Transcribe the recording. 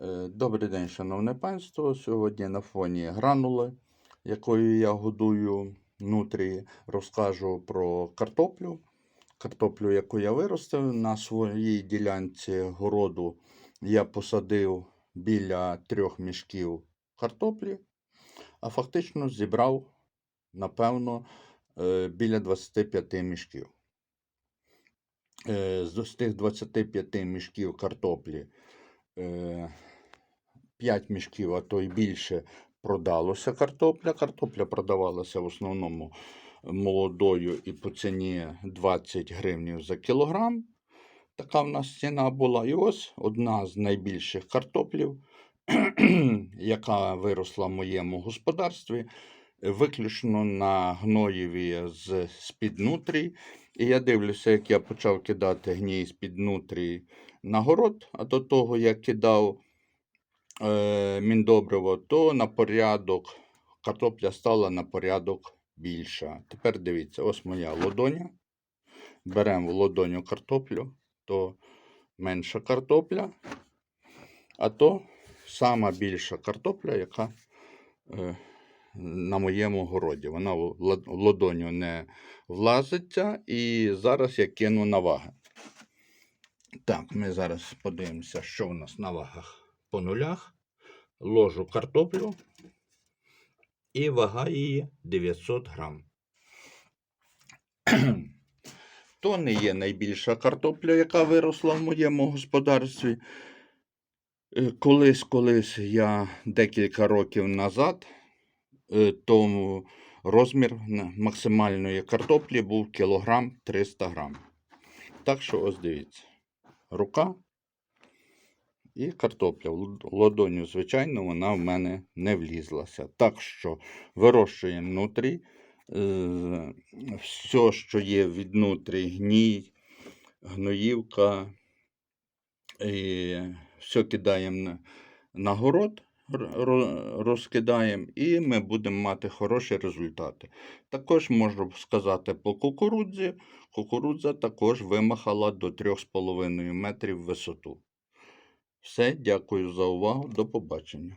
Е, Добрий день, шановне панство. Сьогодні на фоні гранули, якою я годую нутрії, розкажу про картоплю. Картоплю, яку я виростив на своїй ділянці городу, я посадив біля трьох мішків картоплі, а фактично зібрав, напевно, е, біля 25 мішків. Е, З тих 25 мішків картоплі 5 мішків, а то й більше продалося картопля. Картопля продавалася в основному молодою і по ціні 20 гривнів за кілограм. Така в нас ціна була. І ось одна з найбільших картоплів, яка виросла в моєму господарстві, виключно на гноєві з-під нутрій. І я дивлюся, як я почав кидати гній з-під нутрій на город, а до того я кидав е, міндобриво, то на порядок картопля стала на порядок більша. Тепер дивіться, ось моя лодоня. Беремо в лодоню картоплю, то менша картопля, а то сама більша картопля, яка е, на моєму городі. Вона в лодоню не влазиться, і зараз я кину на ваги. Так, ми зараз подивимося, що у нас на вагах по нулях. Ложу картоплю і вага її 900 грам. То не є найбільша картопля, яка виросла в моєму господарстві. Е, Колись, колись я декілька років назад, тому розмір максимальної картоплі був кілограм 300 грам. Так що ось дивіться. Рука і картопля. В ладоню, звичайно, вона в мене не влізлася. Так що вирощуємо внутрі. Е, Все, що є від нутрі, гній, гноївка, і все кидаємо на, город, розкидаємо, і ми будемо мати хороші результати. Також можу сказати по кукурудзі. Кукурудза також вимахала до 3,5 метрів висоту. Все, дякую за увагу. До побачення.